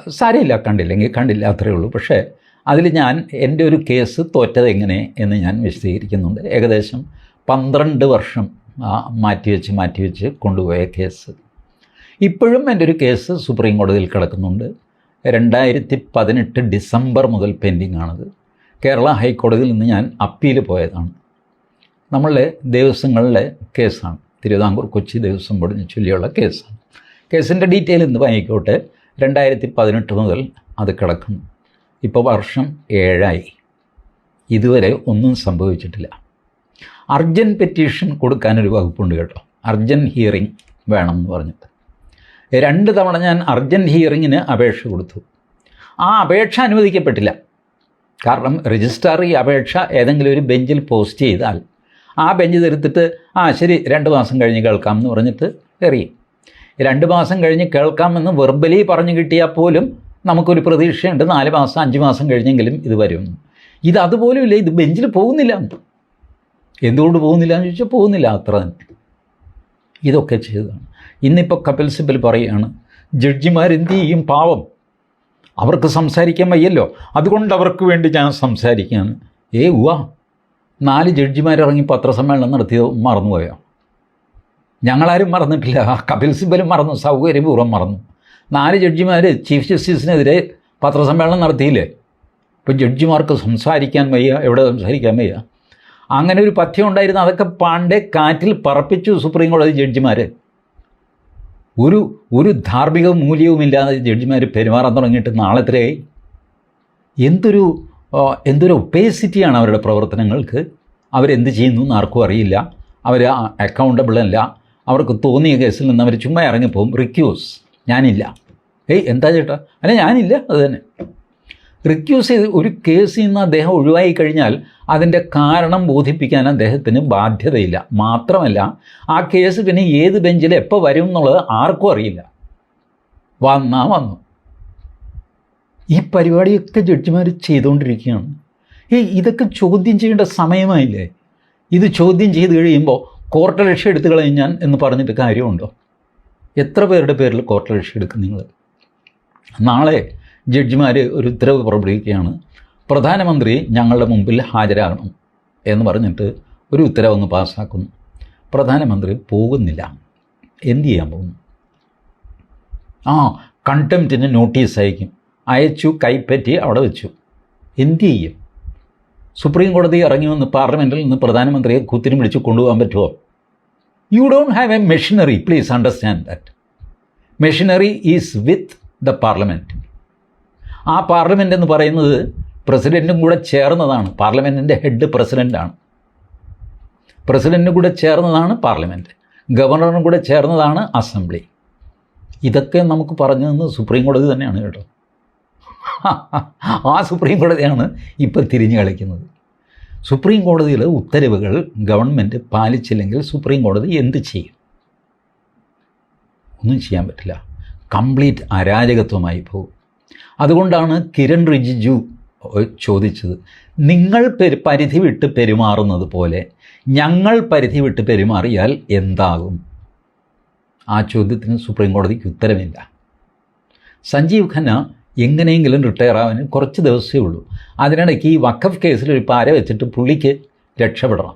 സാരമില്ല കണ്ടില്ലെങ്കിൽ കണ്ടില്ല അത്രയേ ഉള്ളൂ. പക്ഷേ അതിൽ ഞാൻ എന്റെ ഒരു കേസ് തോറ്റത് എങ്ങനെ എന്ന് ഞാൻ വിശദീകരിക്കുന്നുണ്ട്. ഏകദേശം പന്ത്രണ്ട് വർഷം ആ, മാറ്റിവെച്ച് മാറ്റിവെച്ച് കൊണ്ടുപോയ കേസ്. ഇപ്പോഴും എന്റെ ഒരു കേസ് സുപ്രീം കോടതിയിൽ കിടക്കുന്നുണ്ട്. രണ്ടായിരത്തി പതിനെട്ട് ഡിസംബർ മുതൽ പെൻഡിങ് ആണത് കേരള ഹൈക്കോടതിയിൽ നിന്ന് ഞാൻ അപ്പീൽ പോയതാണ്. നമ്മളുടെ ദേവസ്വങ്ങളിലെ കേസാണ്. തിരുവിതാംകൂർ കൊച്ചി ദേവസ്വം ബോർഡിന് ചൊല്ലിയുള്ള കേസാണ്. കേസിന്റെ ഡീറ്റെയിൽ ഇന്ന് വാങ്ങിക്കോട്ടെ. രണ്ടായിരത്തി പതിനെട്ട് മുതൽ അത് കിടക്കുന്നു. ഇപ്പോൾ വർഷം ഏഴായി. ഇതുവരെ ഒന്നും സംഭവിച്ചിട്ടില്ല. അർജന്റ് പെറ്റീഷൻ കൊടുക്കാനൊരു വകുപ്പുണ്ട് കേട്ടോ. അർജന്റ് ഹിയറിംഗ് വേണം എന്ന് പറഞ്ഞിട്ട്. രണ്ട് തവണ ഞാൻ അർജന്റ് ഹിയറിങ്ങിന് അപേക്ഷ കൊടുത്തു. ആ അപേക്ഷ അനുവദിക്കപ്പെട്ടില്ല. കാരണം രജിസ്ട്രാർ ഈ അപേക്ഷ ഏതെങ്കിലും ഒരു ബെഞ്ചിൽ പോസ്റ്റ് ചെയ്താൽ ആ ബെഞ്ച് തീർത്തിട്ട് ആ ശരി രണ്ട് മാസം കഴിഞ്ഞ് കേൾക്കാം എന്ന് പറഞ്ഞിട്ട് എറിയും. രണ്ട് മാസം കഴിഞ്ഞ് കേൾക്കാമെന്ന് വെർബലി പറഞ്ഞു കിട്ടിയാൽ പോലും നമുക്കൊരു പ്രതീക്ഷയുണ്ട് നാല് മാസം അഞ്ച് മാസം കഴിഞ്ഞെങ്കിലും ഇത് വരും. ഇത് അതുപോലുമില്ല ഇത് ബെഞ്ചിൽ പോകുന്നില്ല. എന്തുകൊണ്ട് പോകുന്നില്ല എന്ന് ചോദിച്ചാൽ പോകുന്നില്ല അത്ര തന്നെ. ഇതൊക്കെ ചെയ്തതാണ്. ഇന്നിപ്പോൾ കപിൽ സിബൽ പറയുകയാണ് ജഡ്ജിമാരെന്ത് ചെയ്യും? പാവം. അവർക്ക് സംസാരിക്കാൻ വയ്യല്ലോ. അതുകൊണ്ട് അവർക്ക് വേണ്ടി ഞാൻ സംസാരിക്കുകയാണ് ഏ ഉവാ നാല് ജഡ്ജിമാരിറങ്ങി പത്രസമ്മേളനം നടത്തിയത് മറന്നുപോയോ? ഞങ്ങളാരും മറന്നിട്ടില്ല. കപിൽ സിബലും മറന്നു. സൗകര്യപൂർവം മറന്നു. നാല് ജഡ്ജിമാർ ചീഫ് ജസ്റ്റിസിനെതിരെ പത്രസമ്മേളനം നടത്തിയില്ലേ? ഇപ്പം ജഡ്ജിമാർക്ക് സംസാരിക്കാൻ വയ്യ. എവിടെ സംസാരിക്കാൻ വയ്യ? അങ്ങനെ ഒരു പഥ്യം ഉണ്ടായിരുന്നു. അതൊക്കെ പാണ്ഡെ കാറ്റിൽ പറപ്പിച്ചു സുപ്രീം കോടതി ജഡ്ജിമാർ ഒരു ഒരു ധാർമ്മിക മൂല്യവുമില്ലാതെ ജഡ്ജിമാർ പെരുമാറാൻ തുടങ്ങിയിട്ട് നാളെ എത്രയായി? എന്തൊരു എന്തൊരു ഒപ്പേസിറ്റിയാണ് അവരുടെ പ്രവർത്തനങ്ങൾക്ക്. അവരെന്ത് ചെയ്യുന്നു എന്ന് ആർക്കും അറിയില്ല. അവർ അക്കൗണ്ടബിൾ അല്ല. അവർക്ക് തോന്നിയ കേസിൽ നിന്ന് അവർ ചുമ്മാ ഇറങ്ങിപ്പോവും. റിക്യൂസ് ഞാനില്ല. ഏയ് എന്താ ചേട്ടാ? അല്ല ഞാനില്ല. അത് തന്നെ. റിക്യൂസ് ചെയ്ത് ഒരു കേസിൽ നിന്ന് അദ്ദേഹം ഒഴിവായി കഴിഞ്ഞാൽ അതിന്റെ കാരണം ബോധിപ്പിക്കാൻ അദ്ദേഹത്തിന് ബാധ്യതയില്ല. മാത്രമല്ല ആ കേസ് പിന്നെ ഏത് ബെഞ്ചിൽ എപ്പോൾ വരും എന്നുള്ളത് ആർക്കും അറിയില്ല. വന്നാ വന്നു. ഈ പരിപാടിയൊക്കെ ജഡ്ജിമാർ ചെയ്തുകൊണ്ടിരിക്കുകയാണ്. ഏയ് ഇതൊക്കെ ചോദ്യം ചെയ്യേണ്ട സമയമായില്ലേ? ഇത് ചോദ്യം ചെയ്ത് കഴിയുമ്പോൾ കോർട്ട് രക്ഷ എടുത്തു കളഞ്ഞാൽ എന്ന് പറഞ്ഞിട്ട് കാര്യമുണ്ടോ? എത്ര പേരുടെ പേരിൽ കോർട്ട് രക്ഷ എടുക്കും നിങ്ങൾ? നാളെ ജഡ്ജിമാർ ഒരു ഉത്തരവ് പുറപ്പെടുവിക്കുകയാണ്. പ്രധാനമന്ത്രി ഞങ്ങളുടെ മുമ്പിൽ ഹാജരാകണം എന്ന് പറഞ്ഞിട്ട് ഒരു ഉത്തരവൊന്ന് പാസ്സാക്കുന്നു പ്രധാനമന്ത്രി പോകുന്നില്ല. എന്തു ചെയ്യാൻ പോകുന്നു? ആ കണ്ടംപ്റ്റിന് നോട്ടീസ് അയക്കും. അയച്ചു കൈപ്പറ്റി അവിടെ വെച്ചു. എന്ത് ചെയ്യും? സുപ്രീം കോടതി ഇറങ്ങി വന്ന് പാർലമെന്റിൽ നിന്ന് പ്രധാനമന്ത്രിയെ കുത്തിരി പിടിച്ച് കൊണ്ടുപോകാൻ പറ്റുമോ? You don't have a machinery please understand that machinery is with the parliament ആ പാർലമെന്റ് എന്ന് പറയുന്നത് പ്രസിഡന്റും കൂടെ ചേർന്നതാണ്. പാർലമെന്റിന്റെ ഹെഡ് പ്രസിഡന്റാണ് പ്രസിഡന്റും കൂടെ ചേർന്നതാണ് പാർലമെന്റ് ഗവർണറും കൂടെ ചേർന്നതാണ് അസംബ്ലി. ഇതൊക്കെ നമുക്ക് പറഞ്ഞു തന്നത് സുപ്രീം കോടതി തന്നെയാണ് കേട്ടോ. ആ സുപ്രീം കോടതിയാണ് ഇപ്പോൾ തിരിഞ്ഞു കളിക്കുന്നത്. സുപ്രീം കോടതിയിൽ ഉത്തരവുകൾ ഗവൺമെന്റ് പാലിച്ചില്ലെങ്കിൽ സുപ്രീം കോടതി എന്ത് ചെയ്യും? ഒന്നും ചെയ്യാൻ പറ്റില്ല. കംപ്ലീറ്റ് അരാജകത്വമായി പോകും. അതുകൊണ്ടാണ് കിരൺ റിജിജു ചോദിച്ചത്. നിങ്ങൾ പെരു പരിധി വിട്ട് പെരുമാറുന്നത് പോലെ ഞങ്ങൾ പരിധി വിട്ട് പെരുമാറിയാൽ എന്താകും? ആ ചോദ്യത്തിന് സുപ്രീം കോടതിക്ക് ഉത്തരമില്ല. സഞ്ജീവ് ഖന്ന എങ്ങനെയെങ്കിലും റിട്ടയർ ആവാൻ കുറച്ച് ദിവസമേ ഉള്ളൂ. അതിനിടയ്ക്ക് ഈ വഖഫ് കേസിൽ ഒരു പാര വെച്ചിട്ട് പുള്ളിക്ക് രക്ഷപ്പെടണം.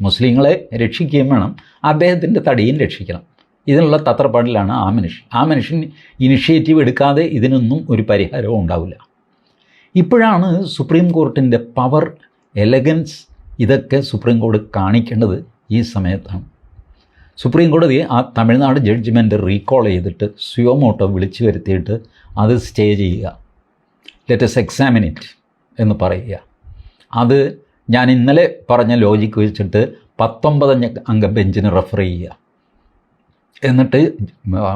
മുസ്ലിങ്ങളെ രക്ഷിക്കുകയും വേണം. അദ്ദേഹത്തിന്റെ തടിയും രക്ഷിക്കണം. ഇതിനുള്ള തത്രപ്പാടിലാണ് ആ മനുഷ്യൻ. ആ മനുഷ്യൻ ഇനിഷ്യേറ്റീവ് എടുക്കാതെ ഇതിനൊന്നും ഒരു പരിഹാരവും ഉണ്ടാവില്ല. ഇപ്പോഴാണ് സുപ്രീം കോർട്ടിന്റെ പവർ എലഗൻസ് ഇതൊക്കെ സുപ്രീം കോടതി കാണിക്കേണ്ടത് ഈ സമയത്താണ്. സുപ്രീം കോടതി ആ തമിഴ്നാട് ജഡ്ജ്മെന്റ് റീകോൾ ചെയ്തിട്ട് സുയോമോട്ടോ വിളിച്ചു വരുത്തിയിട്ട് അത് സ്റ്റേ ചെയ്യുക. ലെറ്റസ് എക്സാമിൻ ഇറ്റ് എന്ന് പറയുക. അത് ഞാൻ ഇന്നലെ പറഞ്ഞ ലോജിക്ക് വെച്ചിട്ട് പത്തൊമ്പത് അംഗ ബെഞ്ചിന് റെഫർ ചെയ്യുക. എന്നിട്ട്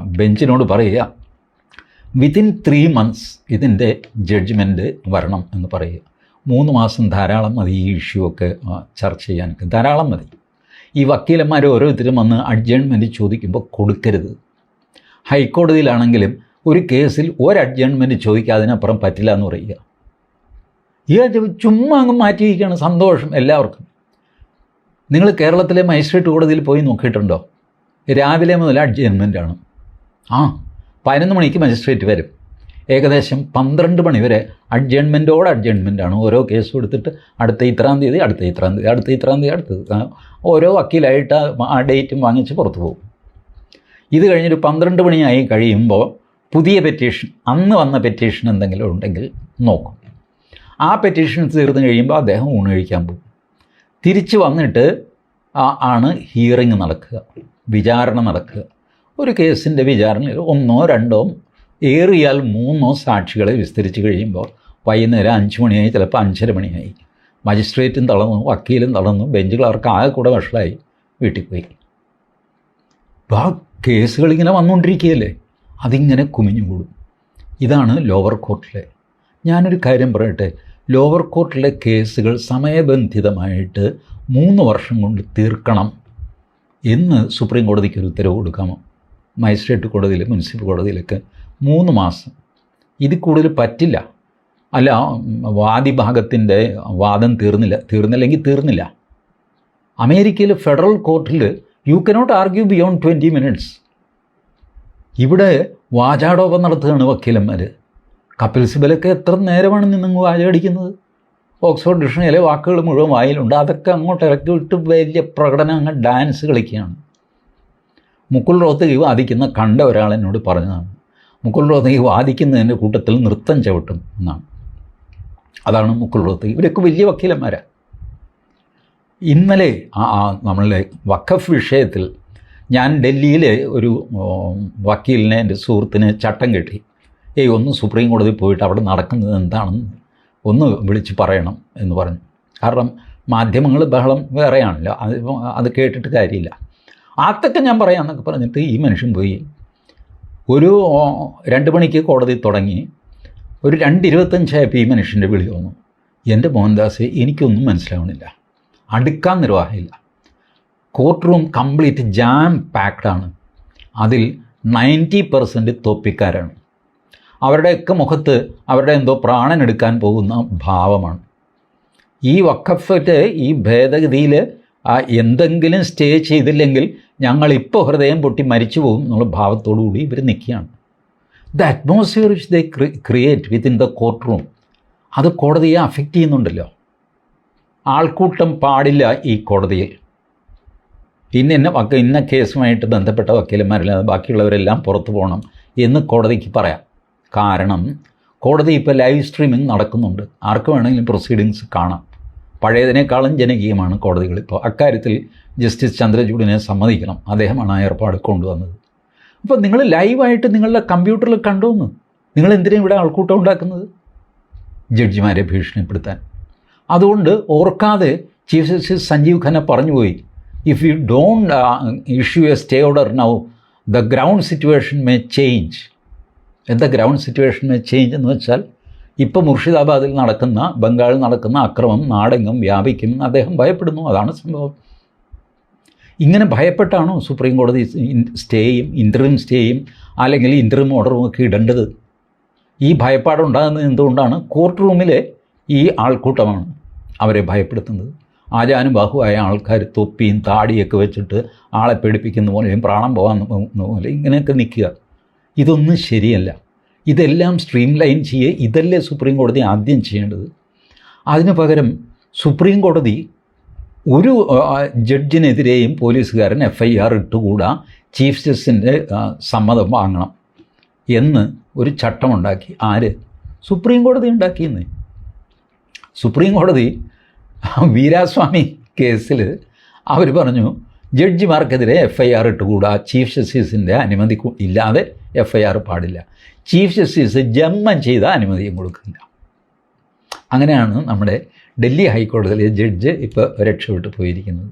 ബെഞ്ചിനോട് പറയുക വിത്തിൻ ത്രീ മന്ത്സ് ഇതിന്റെ ജഡ്ജ്മെന്റ് വരണം എന്ന് പറയുക. മൂന്ന് മാസം ധാരാളം മതി ഈ ഇഷ്യൂ ഒക്കെ ചർച്ച ചെയ്യാനൊക്കെ. ധാരാളം മതി. ഈ വക്കീലന്മാർ ഓരോരുത്തരും വന്ന് അഡ്ജൺമെന്റ് ചോദിക്കുമ്പോൾ കൊടുക്കരുത്. ഹൈക്കോടതിയിലാണെങ്കിലും ഒരു കേസിൽ ഒരു അഡ്ജേൺമെന്റ് ചോദിക്കുക അതിനപ്പുറം പറ്റില്ല എന്ന് പറയുക. ഈ ചുമ്മാ അങ്ങ് മാറ്റിയിരിക്കുകയാണ് സന്തോഷം എല്ലാവർക്കും. നിങ്ങൾ കേരളത്തിലെ മജിസ്ട്രേറ്റ് കോടതിയിൽ പോയി നോക്കിയിട്ടുണ്ടോ? രാവിലെ മുതൽ അഡ്ജേൺമെന്റാണ് ആ പതിനൊന്ന് മണിക്ക് മജിസ്ട്രേറ്റ് വരും. ഏകദേശം പന്ത്രണ്ട് മണി വരെ അഡ്ജസ്റ്റ്മെന്റോട് അഡ്ജസ്റ്റ്മെന്റാണ് ഓരോ കേസ് എടുത്തിട്ട് അടുത്ത ഇത്രാം തീയതി അടുത്ത ഇത്രാം തീയതി അടുത്ത ഇത്രാം തീയതി അടുത്ത ഓരോ വക്കീലായിട്ട് ആ ഡേറ്റും വാങ്ങിച്ച് പുറത്ത് പോകും. ഇത് കഴിഞ്ഞൊരു പന്ത്രണ്ട് മണിയായി കഴിയുമ്പോൾ പുതിയ പെറ്റീഷൻ അന്ന് വന്ന പെറ്റീഷൻ എന്തെങ്കിലും ഉണ്ടെങ്കിൽ നോക്കും. ആ പെറ്റീഷൻ തീർന്നു കഴിയുമ്പോൾ അദ്ദേഹം ഊണ് കഴിക്കാൻ പോകും. തിരിച്ച് വന്നിട്ട് ആണ് ഹിയറിങ് നടക്കുക. വിചാരണ നടക്കുക. ഒരു കേസിന്റെ വിചാരണയിൽ ഒന്നോ രണ്ടോ ഏറിയാൽ മൂന്നോ സാക്ഷികളെ വിസ്തരിച്ച് കഴിയുമ്പോൾ വൈകുന്നേരം അഞ്ച് മണിയായി ചിലപ്പോൾ അഞ്ചര മണിയായി. മജിസ്ട്രേറ്റും തളർന്നു വക്കീലും തളർന്നു ബെഞ്ച് ക്ലർക്ക് ആകെ കൂടെ വഷളായി വീട്ടിൽ പോയി ആ കേസുകളിങ്ങനെ വന്നുകൊണ്ടിരിക്കുകയല്ലേ? അതിങ്ങനെ കുമിഞ്ഞുകൂടും ഇതാണ് ലോവർ കോർട്ടിലെ. ഞാനൊരു കാര്യം പറയട്ടെ. ലോവർ കോർട്ടിലെ കേസുകൾ സമയബന്ധിതമായിട്ട് മൂന്ന് വർഷം കൊണ്ട് തീർക്കണം. എന്ന് സുപ്രീം കോടതിക്ക് ഒരു ഉത്തരവ് കൊടുക്കാമോ? മജിസ്ട്രേറ്റ് കോടതിയിൽ മുനിസിപ്പൽ കോടതിയിലൊക്കെ മൂന്ന് മാസം. ഇതിൽ കൂടുതൽ പറ്റില്ല. അല്ല വാദിഭാഗത്തിന്റെ വാദം തീർന്നില്ല തീർന്നില്ലെങ്കിൽ തീർന്നില്ല. അമേരിക്കയിൽ ഫെഡറൽ കോർട്ടിൽ you cannot argue beyond twenty minutes ഇവിടെ വാചാടോപം നടത്തുകയാണ് വക്കീലന്മാർ കപിൽ സിബലൊക്കെ എത്ര നേരമാണ് നിന്നങ്ങ് വാചകടിക്കുന്നത് ഓക്സ്ഫോർഡ് ഡിക്ഷണറിയിലെ വാക്കുകൾ മുഴുവൻ വായിലുണ്ട്. അതൊക്കെ അങ്ങോട്ട് ഇറക്കി വിട്ട് വലിയ പ്രകടനം അങ്ങ് ഡാൻസ് കളിക്കുകയാണ്. മുക്കുൾ റോത്തകി വാദിക്കുന്ന കണ്ട ഒരാൾ എന്നോട് പറഞ്ഞതാണ്. മുക്കുൾ റോത്തകി വാദിക്കുന്നതിന്റെ കൂട്ടത്തിൽ നൃത്തം ചവിട്ടും എന്നാണ്. അതാണ് മുക്കുൾ റോത്തകി. ഇവരൊക്കെ വലിയ വക്കീലന്മാരാണ് ഇന്നലെ ആ നമ്മളുടെ വഖഫ് വിഷയത്തിൽ ഞാൻ ഡൽഹിയിലെ ഒരു വക്കീലിനെ എന്റെ സുഹൃത്തിനെ ചട്ടം കെട്ടി. ഏയ് ഒന്ന് സുപ്രീം കോടതി പോയിട്ട് അവിടെ നടക്കുന്നത് എന്താണെന്ന് ഒന്ന് വിളിച്ച് പറയണം എന്ന് പറഞ്ഞു. കാരണം മാധ്യമങ്ങൾ ബഹളം വേറെയാണല്ലോ. അത് അത് കേട്ടിട്ട് കാര്യമില്ല. അതൊക്കെ ഞാൻ പറയാമെന്നൊക്കെ പറഞ്ഞിട്ട് ഈ മനുഷ്യൻ പോയി. ഒരു രണ്ട് മണിക്ക് കോടതി തുടങ്ങി. ഒരു രണ്ടിരുപത്തഞ്ചായപ്പോൾ ഈ മനുഷ്യന്റെ വിളി വന്നു. എന്റെ മോഹൻദാസ് എനിക്കൊന്നും മനസ്സിലാവണില്ല. അടുക്കാൻ നിർവാഹമില്ല. കോർട്ട് റൂം കംപ്ലീറ്റ് ജാം പാക്ഡാണ് അതിൽ നയന്റി പെർസെന്റ് തൊപ്പിക്കാരാണ്. അവരുടെയൊക്കെ മുഖത്ത് അവരുടെ എന്തോ പ്രാണൻ എടുക്കാൻ പോകുന്ന ഭാവമാണ്. ഈ വക്കഫറ്റ് ഈ ഭേദഗതിയിൽ എന്തെങ്കിലും സ്റ്റേ ചെയ്തില്ലെങ്കിൽ ഞങ്ങളിപ്പോൾ ഹൃദയം പൊട്ടി മരിച്ചു പോകും എന്നുള്ള ഭാവത്തോടു കൂടി ഇവർ നിൽക്കുകയാണ്. The atmosphere which they create within the court room അത് കോടതിയെ അഫക്റ്റ് ചെയ്യുന്നുണ്ടല്ലോ. ആൾക്കൂട്ടം പാടില്ല ഈ കോടതിയിൽ. ഇന്ന ഇന്ന വക്ക ഇന്ന കേസുമായിട്ട് ബന്ധപ്പെട്ട വക്കീലന്മാരല്ലാതെ ബാക്കിയുള്ളവരെല്ലാം പുറത്തു പോകണം എന്ന് കോടതിക്ക് പറയാം. കാരണം കോടതി ഇപ്പോൾ ലൈവ് സ്ട്രീമിംഗ് നടക്കുന്നുണ്ട്. ആർക്ക് വേണമെങ്കിലും പ്രൊസീഡിങ്സ് കാണാം. പഴയതിനേക്കാളും ജനകീയമാണ് കോടതികൾ ഇപ്പോൾ അക്കാര്യത്തിൽ ജസ്റ്റിസ് ചന്ദ്രചൂഡിനെ സമ്മതിക്കണം. അദ്ദേഹമാണ് ആ ഏർപ്പാട് കൊണ്ടുവന്നത്. അപ്പോൾ നിങ്ങൾ ലൈവായിട്ട് നിങ്ങളുടെ കമ്പ്യൂട്ടറിൽ കണ്ടോന്ന് നിങ്ങൾ എന്തിനാണ് ഇവിടെ ആൾക്കൂട്ടം ഉണ്ടാക്കുന്നത്? ജഡ്ജിമാരെ ഭീഷണിപ്പെടുത്താൻ. അതുകൊണ്ട് ഓർക്കാതെ chief justice Sanjiv Khanna പറഞ്ഞുപോയി if you don't issue a stay order now the ground situation may change എന്താ ഗ്രൗണ്ട് സിറ്റുവേഷൻ ചേഞ്ച് എന്ന് വെച്ചാൽ ഇപ്പോൾ മുർഷിദാബാദിൽ നടക്കുന്ന ബംഗാളിൽ നടക്കുന്ന അക്രമം നാടെങ്ങും വ്യാപിക്കും അദ്ദേഹം ഭയപ്പെടുന്നു. അതാണ് സംഭവം. ഇങ്ങനെ ഭയപ്പെട്ടാണോ സുപ്രീം കോടതി സ്റ്റേയും ഇന്റർവ്യൂം സ്റ്റേയും അല്ലെങ്കിൽ ഇന്റർവ്യൂം ഓർഡറും ഒക്കെ ഇടേണ്ടത്? ഈ ഭയപ്പാടുണ്ടാകുന്നത് എന്തുകൊണ്ടാണ്? കോർട്ട് റൂമിലെ ഈ ആൾക്കൂട്ടമാണ് അവരെ ഭയപ്പെടുത്തുന്നത്. ആചാനുബാഹുവായ ആൾക്കാർ തൊപ്പിയും താടിയൊക്കെ വെച്ചിട്ട് ആളെ പേടിപ്പിക്കുന്ന പോലെയും പ്രാണം പോകാൻ പോലെ ഇങ്ങനെയൊക്കെ നിൽക്കുക. ഇതൊന്നും ശരിയല്ല. ഇതെല്ലാം സ്ട്രീം ലൈൻ ചെയ്യുക ഇതല്ലേ സുപ്രീം കോടതി ആദ്യം ചെയ്യേണ്ടത്. അതിനു പകരം സുപ്രീം കോടതി ഒരു ജഡ്ജിനെതിരെയും പോലീസുകാരൻ എഫ് ഐ ആർ ഇട്ടുകൂടാ. ചീഫ് ജസ്റ്റിന്റെ സമ്മതം വാങ്ങണം എന്ന് ഒരു ചട്ടമുണ്ടാക്കി. ആര്? സുപ്രീം കോടതി ഉണ്ടാക്കിയെന്ന്. സുപ്രീം കോടതി വീരാസ്വാമി കേസിൽ അവർ പറഞ്ഞു ജഡ്ജിമാർക്കെതിരെ എഫ് ഐ ആർ ഇട്ടുകൂടാ. ചീഫ് ജസ്റ്റിസിന്റെ അനുമതി ഇല്ലാതെ എഫ് ഐ ആർ പാടില്ല. ചീഫ് ജസ്റ്റിസ് ജമ്മം ചെയ്ത അനുമതിയും കൊടുക്കില്ല അങ്ങനെയാണ് നമ്മുടെ ഡൽഹി ഹൈക്കോടതിയിലെ ജഡ്ജ് ഇപ്പോൾ രക്ഷപ്പെട്ടു പോയിരിക്കുന്നത്.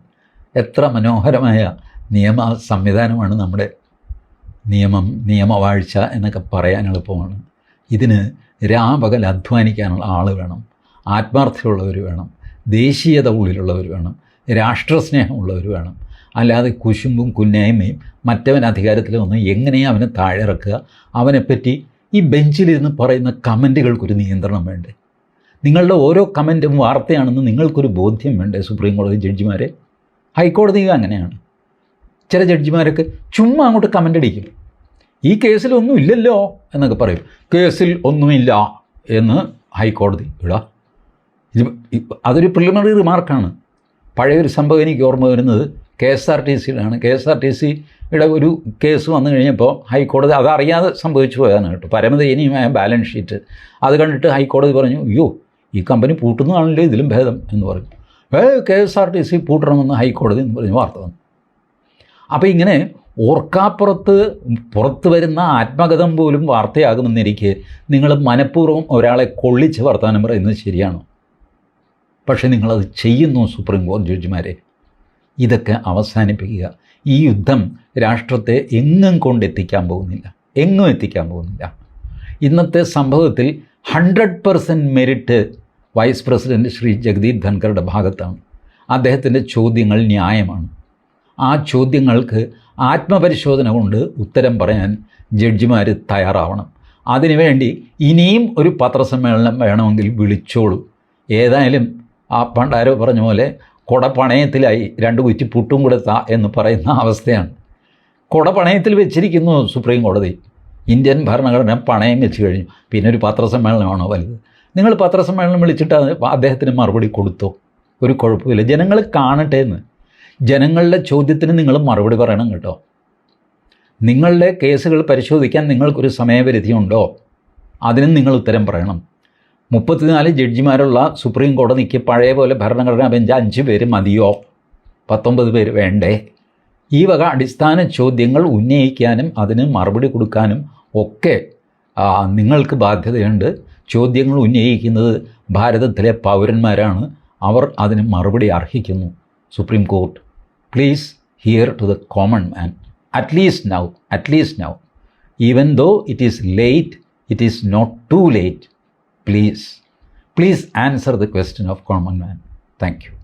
എത്ര മനോഹരമായ നിയമ സംവിധാനമാണ് നമ്മുടെ നിയമം നിയമവാഴ്ച എന്നൊക്കെ പറയാൻ എളുപ്പമാണ്. ഇതിന് രാപകൽ അധ്വാനിക്കാനുള്ള ആൾ വേണം ആത്മാർത്ഥതയുള്ളവർ വേണം ദേശീയത ഉള്ളിലുള്ളവർ വേണം രാഷ്ട്രസ്നേഹമുള്ളവർ വേണം. അല്ലാതെ കുശുമ്പും കുന്നായ്മയും മറ്റവൻ അധികാരത്തിൽ വന്ന് എങ്ങനെയാണ് അവനെ താഴെ ഇറക്കുക അവനെപ്പറ്റി ഈ ബെഞ്ചിലിരുന്ന് പറയുന്ന കമന്റുകൾക്കൊരു നിയന്ത്രണം വേണ്ടേ? നിങ്ങളുടെ ഓരോ കമന്റും വാർത്തയാണെന്ന് നിങ്ങൾക്കൊരു ബോധ്യം വേണ്ടേ സുപ്രീം കോടതി ജഡ്ജിമാരെ? ഹൈക്കോടതി അങ്ങനെയാണ്. ചില ജഡ്ജിമാരൊക്കെ ചുമ്മാ അങ്ങോട്ട് കമന്റ് അടിക്കും ഈ കേസിൽ ഒന്നും ഇല്ലല്ലോ എന്നൊക്കെ പറയും. കേസിൽ ഒന്നുമില്ല എന്ന് ഹൈക്കോടതി ഇടാ. ഇത് അതൊരു പ്രിലിമിനറി റിമാർക്കാണ് പഴയൊരു സംഭവം എനിക്ക് ഓർമ്മ വരുന്നത് കെ എസ് ആർ ടി സിയിലാണ്. കെ എസ് ആർ ടി സിയുടെ ഒരു കേസ് വന്നു കഴിഞ്ഞപ്പോൾ ഹൈക്കോടതി അതറിയാതെ സംഭവിച്ചു പോയതാണ് കേട്ടോ. പരമദയനീയമായ ബാലൻസ് ഷീറ്റ്. അത് കണ്ടിട്ട് ഹൈക്കോടതി പറഞ്ഞു അയ്യോ ഈ കമ്പനി പൂട്ടുന്നതാണല്ലോ ഇതിലും ഭേദം എന്ന് പറഞ്ഞു. A K S R T C പൂട്ടണമെന്ന് ഹൈക്കോടതി എന്ന് പറഞ്ഞ് വാർത്ത വന്നു. അപ്പോൾ ഇങ്ങനെ ഓർക്കാപ്പുറത്ത് പുറത്ത് വരുന്ന ആത്മകഥം പോലും വാർത്തയാകുമെന്നിരിക്കെ നിങ്ങൾ മനഃപൂർവം ഒരാളെ കൊള്ളിച്ച് വർത്തമാനം പറയുന്നത് ശരിയാണോ? പക്ഷേ നിങ്ങളത് ചെയ്യുന്നു സുപ്രീം കോടതി ജഡ്ജിമാരെ. ഇതൊക്കെ അവസാനിപ്പിക്കുക. ഈ യുദ്ധം രാഷ്ട്രത്തെ എങ്ങും കൊണ്ടെത്തിക്കാൻ പോകുന്നില്ല. എങ്ങും എത്തിക്കാൻ പോകുന്നില്ല. ഇന്നത്തെ സംഭവത്തിൽ hundred percent merit vice president Shri Jagdeep ധൻഖറുടെ ഭാഗത്താണ്. അദ്ദേഹത്തിന്റെ ചോദ്യങ്ങൾ ന്യായമാണ്. ആ ചോദ്യങ്ങൾക്ക് ആത്മപരിശോധന കൊണ്ട് ഉത്തരം പറയാൻ ജഡ്ജിമാർ തയ്യാറാവണം. അതിനുവേണ്ടി ഇനിയും ഒരു പത്രസമ്മേളനം വേണമെങ്കിൽ വിളിച്ചോളൂ. ഏതായാലും ആ പണ്ടാരോ പറഞ്ഞ പോലെ കൊട പണയത്തിലായി രണ്ട് കുറ്റി പുട്ടും കൊടുത്ത എന്ന് പറയുന്ന അവസ്ഥയാണ്. കൊട പണയത്തിൽ വെച്ചിരിക്കുന്നു സുപ്രീം കോടതി. ഇന്ത്യൻ ഭരണഘടന പണയം വെച്ച് കഴിഞ്ഞു. പിന്നെ ഒരു പത്രസമ്മേളനമാണോ വലുത്? നിങ്ങൾ പത്രസമ്മേളനം വിളിച്ചിട്ട് അദ്ദേഹത്തിന് മറുപടി കൊടുത്തോ? ഒരു കുഴപ്പമില്ല. ജനങ്ങൾ കാണട്ടെ എന്ന്. ജനങ്ങളുടെ ചോദ്യത്തിന് നിങ്ങൾ മറുപടി പറയണം കേട്ടോ. നിങ്ങളുടെ കേസുകൾ പരിശോധിക്കാൻ നിങ്ങൾക്കൊരു സമയപരിധി ഉണ്ടോ അതിനും നിങ്ങൾ ഉത്തരം പറയണം. മുപ്പത്തിനാല് ജഡ്ജിമാരുള്ള സുപ്രീം കോടതിക്ക് പഴയ പോലെ ഭരണഘടനാ ബെഞ്ച് അഞ്ച് പേര് മതിയോ? പത്തൊമ്പത് പേര് വേണ്ടേ? ഈ വക അടിസ്ഥാന ചോദ്യങ്ങൾ ഉന്നയിക്കാനും അതിന് മറുപടി കൊടുക്കാനും ഒക്കെ നിങ്ങൾക്ക് ബാധ്യതയുണ്ട്. ചോദ്യങ്ങൾ ഉന്നയിക്കുന്നത് ഭാരതത്തിലെ പൗരന്മാരാണ്. അവർ അതിന് മറുപടി അർഹിക്കുന്നു. Supreme court please hear to the common man at least now at least now even though it is late it is not too late please please answer the question of common man. Thank you